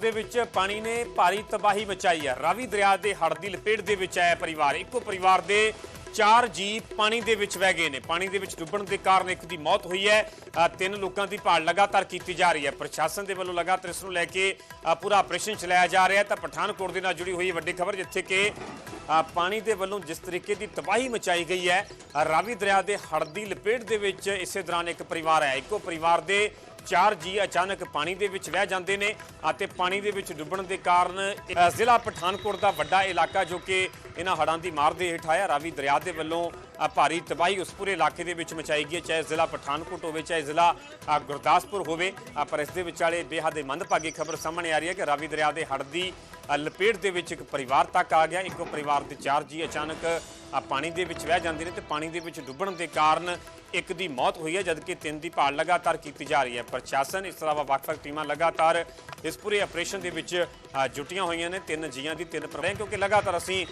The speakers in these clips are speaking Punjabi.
ਦੇ ਵਿੱਚ ਪਾਣੀ ਨੇ ਭਾਰੀ ਤਬਾਹੀ ਮਚਾਈ ਹੈ। ਰਾਵੀ ਦਰਿਆ ਦੇ ਹੜ੍ਹ ਦੀ ਲਪੇਟ ਦੇ ਵਿੱਚ ਆਇਆ ਪਰਿਵਾਰ। ਇੱਕੋ ਪਰਿਵਾਰ ਦੇ ਚਾਰ ਜੀ ਪਾਣੀ ਦੇ ਵਿੱਚ ਵਹਿ ਗਏ ਨੇ। ਪਾਣੀ ਦੇ ਵਿੱਚ ਡੁੱਬਣ ਦੇ ਕਾਰਨ ਇੱਕ ਦੀ ਮੌਤ ਹੋਈ ਹੈ। ਤਿੰਨ ਲੋਕਾਂ ਦੀ ਭਾਲ ਲਗਾਤਾਰ ਕੀਤੀ ਜਾ ਰਹੀ ਹੈ। ਪ੍ਰਸ਼ਾਸਨ ਦੇ ਵੱਲੋਂ ਲਗਾਤਾਰ ਇਸ ਨੂੰ ਲੈ ਕੇ ਪੂਰਾ ਆਪਰੇਸ਼ਨ ਚਲਾਇਆ ਜਾ ਰਿਹਾ ਤਾਂ ਪਠਾਨਕੋਟ ਦੇ ਨਾਲ ਜੁੜੀ ਹੋਈ ਵੱਡੀ ਖਬਰ ਜਿੱਥੇ ਕਿ ਅ, ਪਾਣੀ ਦੇ ਵੱਲੋਂ ਜਿਸ ਤਰੀਕੇ ਦੀ ਤਬਾਹੀ ਮਚਾਈ ਗਈ ਹੈ ਰਾਵੀ ਦਰਿਆ ਦੇ ਹੜਦੀ ਲਪੇਟ ਦੇ ਵਿੱਚ ਇਸੇ ਦੌਰਾਨ ਇੱਕ ਪਰਿਵਾਰ ਹੈ ਇੱਕੋ ਪਰਿਵਾਰ ਦੇ ਚਾਰ ਜੀ ਅਚਾਨਕ ਪਾਣੀ ਦੇ ਵਿੱਚ ਵਹਿ ਜਾਂਦੇ ਨੇ ਅਤੇ ਪਾਣੀ ਦੇ ਵਿੱਚ ਡੁੱਬਣ ਦੇ ਕਾਰਨ ਜ਼ਿਲ੍ਹਾ ਪਠਾਨਕੋਟ ਦਾ ਵੱਡਾ ਇਲਾਕਾ ਜੋ ਕਿ ਇਹਨਾਂ ਹੜ੍ਹਾਂ ਦੀ ਮਾਰ ਦੇ ਹੇਠ ਆਇਆ, ਰਾਵੀ ਦਰਿਆ ਦੇ ਵੱਲੋਂ ਭਾਰੀ ਤਬਾਹੀ ਉਸ ਪੂਰੇ ਇਲਾਕੇ ਦੇ ਵਿੱਚ ਮਚਾਈ ਗਈ ਹੈ, ਚਾਹੇ ਜ਼ਿਲ੍ਹਾ ਪਠਾਨਕੋਟ ਹੋਵੇ, ਚਾਹੇ ਜ਼ਿਲ੍ਹਾ ਗੁਰਦਾਸਪੁਰ ਹੋਵੇ। ਪਰ ਇਸ ਦੇ ਵਿਚਾਲੇ ਬੇਹੱਦ ਹੀ ਮੰਦਭਾਗੀ ਖਬਰ ਸਾਹਮਣੇ ਆ ਰਹੀ ਹੈ ਕਿ ਰਾਵੀ ਦਰਿਆ ਦੇ ਹੜ੍ਹ ਦੀ ਲਪੇਟ ਦੇ ਵਿੱਚ ਇੱਕ ਪਰਿਵਾਰ ਤੱਕ ਆ ਗਿਆ। ਇੱਕ ਪਰਿਵਾਰ ਦੇ ਚਾਰ ਜੀ ਅਚਾਨਕ ਅ, ਪਾਣੀ ਦੇ ਵਿੱਚ ਵਹਿ ਜਾਂਦੇ ਨੇ ਤੇ ਪਾਣੀ ਦੇ ਵਿੱਚ ਡੁੱਬਣ ਦੇ ਕਾਰਨ ਇੱਕ ਦੀ ਮੌਤ ਹੋਈ ਹੈ ਜਦਕਿ ਤਿੰਨ ਦੀ ਭਾਲ ਲਗਾਤਾਰ ਕੀਤੀ ਜਾ ਰਹੀ ਹੈ। ਪ੍ਰਸ਼ਾਸਨ ਇਸ ਤਰ੍ਹਾਂ ਵੱਖ-ਵੱਖ ਟੀਮਾਂ ਲਗਾਤਾਰ ਇਸ ਪੂਰੇ ਆਪਰੇਸ਼ਨ ਦੇ ਵਿੱਚ ਅ, ਜੁਟੀਆਂ ਹੋਈਆਂ ਨੇ। ਤਿੰਨ ਜੀਆਂ ਦੀ ਤਿੰਨ ਪਰ ਕਿਉਂਕਿ ਲਗਾਤਾਰ ਅਸੀਂ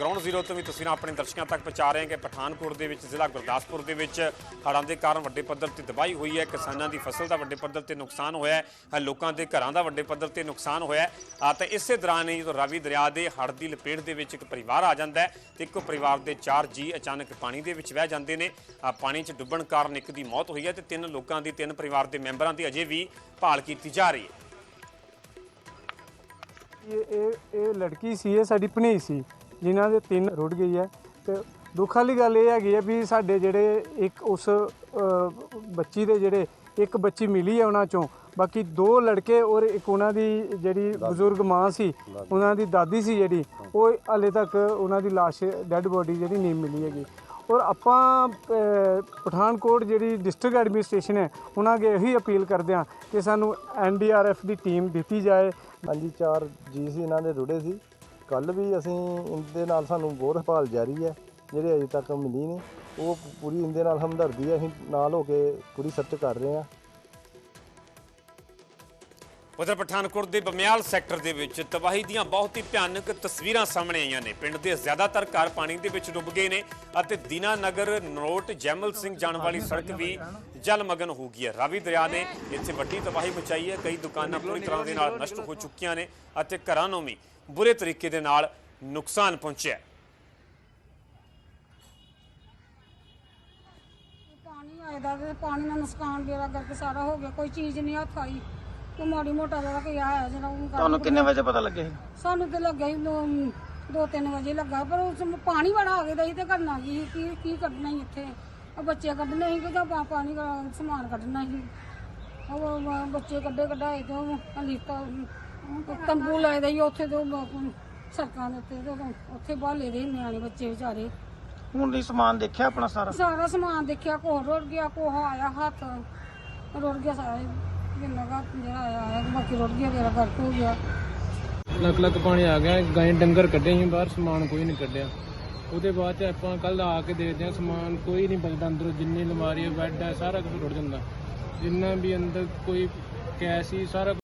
ਗਰਾਊਂਡ ਜ਼ੀਰੋ ਤੋਂ ਵੀ ਤਸਵੀਰਾਂ ਆਪਣੇ ਦਰਸ਼ਕਾਂ ਤੱਕ ਪਹੁੰਚਾ ਰਹੇ ਹਾਂ ਕਿ ਪਠਾਨਕੋਟ ਦੇ ਵਿੱਚ ਜ਼ਿਲ੍ਹਾ ਗੁਰਦਾਸਪੁਰ ਦੇ ਵਿੱਚ ਹੜ੍ਹਾਂ ਦੇ ਕਾਰਨ ਵੱਡੇ ਪੱਧਰ ਤੇ ਤਬਾਹੀ ਹੋਈ ਹੈ। ਕਿਸਾਨਾਂ ਦੀ ਫਸਲ ਦਾ ਵੱਡੇ ਪੱਧਰ ਤੇ ਨੁਕਸਾਨ ਹੋਇਆ ਹੈ। ਲੋਕਾਂ ਦੇ ਘਰਾਂ ਦਾ ਵੱਡੇ ਪੱਧਰ ਤੇ ਨੁਕਸਾਨ ਹੋਇਆ ਹੈ। ਤਾਂ ਇਸੇ ਦੌਰਾਨ ਹੀ ਜਦੋਂ ਰਾਵੀ ਦਰਿਆ ਦੇ ਹੜ੍ਹ ਦੀ ਲਪੇਟ ਦੇ ਵਿੱਚ ਇੱਕ ਪਰਿਵਾਰ ਆ ਜਾਂਦਾ ਹੈ ਤੇ ਇੱਕੋ ਪਰਿਵਾਰ ਦੇ ਚਾਰ ਜੀ ਅਚਾਨਕ ਪਾਣੀ ਦੇ ਵਿੱਚ ਵਹਿ ਜਾਂਦੇ ਨੇ। ਅ, ਪਾਣੀ 'ਚ ਡੁੱਬਣ ਕਾਰਨ ਇੱਕ ਦੀ ਮੌਤ ਹੋਈ ਹੈ ਤੇ ਤਿੰਨ ਲੋਕਾਂ ਦੀ ਤਿੰਨ ਪਰਿਵਾਰ ਦੇ ਮੈਂਬਰਾਂ ਦੀ ਅਜੇ ਵੀ ਭਾਲ ਕੀਤੀ ਜਾ ਰਹੀ ਹੈ। ਇਹ ਇਹ ਇਹ ਲੜਕੀ ਸੀ ਇਹ ਸਾਡੀ ਭਣੇਈ ਸੀ ਜਿਨ੍ਹਾਂ ਦੇ ਤਿੰਨ ਰੁੜ ਗਈ ਹੈ। ਤੇ ਦੁੱਖ ਵਾਲੀ ਗੱਲ ਇਹ ਹੈਗੀ ਹੈ ਵੀ ਸਾਡੇ ਜਿਹੜੇ ਇੱਕ ਉਸ ਅ, ਬੱਚੀ ਦੇ ਜਿਹੜੇ ਇੱਕ ਬੱਚੀ ਮਿਲੀ ਹੈ ਉਹਨਾਂ ਚੋਂ ਬਾਕੀ ਦੋ ਲੜਕੇ ਔਰ ਇੱਕ ਉਹਨਾਂ ਦੀ ਜਿਹੜੀ ਬਜ਼ੁਰਗ ਮਾਂ ਸੀ ਉਹਨਾਂ ਦੀ ਦਾਦੀ ਸੀ ਜਿਹੜੀ ਉਹ ਹਾਲੇ ਤੱਕ ਉਹਨਾਂ ਦੀ ਲਾਸ਼ ਡੈੱਡ ਬੋਡੀ ਜਿਹੜੀ ਨਹੀਂ ਮਿਲੀ ਹੈਗੀ। ਔਰ ਆਪਾਂ ਪਠਾਨਕੋਟ ਜਿਹੜੀ ਡਿਸਟ੍ਰਿਕਟ ਐਡਮਿਨਿਸਟ੍ਰੇਸ਼ਨ ਹੈ ਉਹਨਾਂ ਅੱਗੇ ਇਹੀ ਅਪੀਲ ਕਰਦੇ ਹਾਂ ਕਿ ਸਾਨੂੰ ਐਨਡੀਆਰਐਫ ਦੀ ਟੀਮ ਦਿੱਤੀ ਜਾਏ। ਹਾਂਜੀ ਚਾਰ ਜੀ ਸੀ ਇਹਨਾਂ ਦੇ ਰੁੜੇ ਸੀ। ਕੱਲ ਵੀ ਅਸੀਂ ਇਹਦੇ ਨਾਲ ਸਾਨੂੰ ਬਹੁਤ ਭਾਲ ਜਾਰੀ ਹੈ ਜਿਹੜੇ ਅਜੇ ਤੱਕ ਮਿਲੀ ਨਹੀਂ। ਉਹ ਪੂਰੀ ਇਹਦੇ ਨਾਲ ਹਮਦਰਦੀ ਹੈ ਅਸੀਂ ਨਾਲ ਹੋ ਕੇ ਪੂਰੀ ਸਰਚ ਕਰ ਰਹੇ ਹਾਂ। ਉਧਰ ਪਠਾਨਕੋਟ ਦੇ ਬਮਿਆਲ ਸੈਕਟਰ ਦੇ ਵਿੱਚ ਤਬਾਹੀ ਦੀਆਂ ਬਹੁਤ ਹੀ ਭਿਆਨਕ ਤਸਵੀਰਾਂ ਸਾਹਮਣੇ ਆਈਆਂ ਨੇ। ਪਿੰਡ ਦੇ ਜ਼ਿਆਦਾਤਰ ਘਰ ਪਾਣੀ ਦੇ ਵਿੱਚ ਡੁੱਬ ਗਏ ਨੇ ਅਤੇ ਦੀਨਾਨਗਰ ਨਰੋਟ ਜੈਮਲ ਸਿੰਘ ਜਾਣ ਵਾਲੀ ਸੜਕ ਵੀ ਜਲਮਗਨ ਹੋ ਗਈ ਹੈ। ਰਾਵੀ ਦਰਿਆ ਨੇ ਇੱਥੇ ਵੱਡੀ ਤਬਾਹੀ ਮਚਾਈ ਹੈ। ਕਈ ਦੁਕਾਨਾਂ ਪੂਰੀ ਤਰ੍ਹਾਂ ਦੇ ਨਾਲ ਨਸ਼ਟ ਹੋ ਚੁੱਕੀਆਂ ਨੇ ਅਤੇ ਘਰਾਂ ਨੂੰ ਵੀ ਬੁਰੇ ਤਰੀਕੇ ਦੇ ਨਾਲ ਨੁਕਸਾਨ ਪਹੁੰਚਿਆ ਪਾਣੀ ਆਇਦਾ ਤੇ ਪਾਣੀ ਨਾਲ ਨੁਕਸਾਨ ਬੇੜਾ ਕਰਕੇ ਸਾਰਾ ਹੋ ਗਿਆ। ਕੋਈ ਚੀਜ਼ ਨਹੀਂ ਹੱਥ ਆਈ। ਕੋਈ ਮਾੜੀ ਮੋਟਾ ਜਿਹੜਾ ਕਿ ਆਇਆ ਜਿਹੜਾ ਉਹ ਤੁਹਾਨੂੰ ਕਿੰਨੇ ਵਜੇ ਪਤਾ ਲੱਗਿਆ ਸੀ ਸਾਨੂੰ ਤੇ ਲੱਗਾ ਹੀ ਦੋ ਦੋ ਤਿੰਨ ਵਜੇ ਲੱਗਾ ਪਰ ਉਸ ਨੂੰ ਪਾਣੀ ਬੜਾ ਆ ਗਿਆ ਦਾ ਸੀ ਤੇ ਕਰਨਾ ਕੀ ਸੀ, ਕੀ ਕੀ ਕੱਢਣਾ ਸੀ ਇੱਥੇ? ਉਹ ਬੱਚੇ ਕੱਢਣੇ ਸੀ ਕਿ ਪਾ- ਪਾਣੀ ਦਾ ਸਮਾਨ ਕੱਢਣਾ ਸੀ? ਉਹ ਬੱਚੇ ਕੱਢੇ ਕਢਾਏ ਤੇ ਉਹ ਲੀਤਾ ਤੰਬੂ ਲਾਏ ਦਾ ਉੱਥੇ ਤੇ ਉਹ ਬ- ਸੜਕਾਂ ਦੇ ਉੱਤੇ ਤੇ ਉਹ ਉੱਥੇ ਬਾਲੇ ਦੇ ਨਿਆਣੇ ਬੱਚੇ ਵਿਚਾਰੇ। ਹੁਣ ਨਹੀਂ ਸਮਾਨ ਦੇਖਿਆ ਆਪਣਾ ਸਾਰਾ? ਸਾਰਾ ਸਮਾਨ ਦੇਖਿਆ ਕੋਹ ਰੁੜ ਗਿਆ ਕੋਹ ਆਇਆ ਹੱਥ ਰੁੜ ਗਿਆ ਸਾਰਾ। ਹੀ। ਜਿੰਨਾ ਕੁ ਜਿਹੜਾ ਆਇਆ ਆਇਆ ਬਾਕੀ ਰੁੜ ਗਿਆ ਮੇਰਾ ਗਰਕ ਹੋ ਗਿਆ। ਲੱਕ ਲੱਕ ਪਾਣੀ ਆ ਗਿਆ ਗਾਂ ਡੰਗਰ ਕੱਢੇ ਸੀ ਬਾਹਰ, ਸਮਾਨ ਕੋਈ ਨਹੀਂ ਕੱਢਿਆ। ਉਹਦੇ ਬਾਅਦ ਚ ਆਪਾਂ ਕੱਲ ਆ ਕੇ ਦੇਖਦੇ ਹਾਂ, ਸਮਾਨ ਕੋਈ ਨਹੀਂ ਬਚਦਾ ਅੰਦਰੋਂ, ਜਿੰਨੀ ਅਲਮਾਰੀ ਹੈ, ਬੈੱਡ ਹੈ, ਸਾਰਾ ਕੁਝ ਰੁੜ ਜਾਂਦਾ। ਜਿੰਨਾ ਵੀ ਅੰਦਰ ਕੋਈ ਕੈਸ਼ ਸੀ, ਸਾਰਾ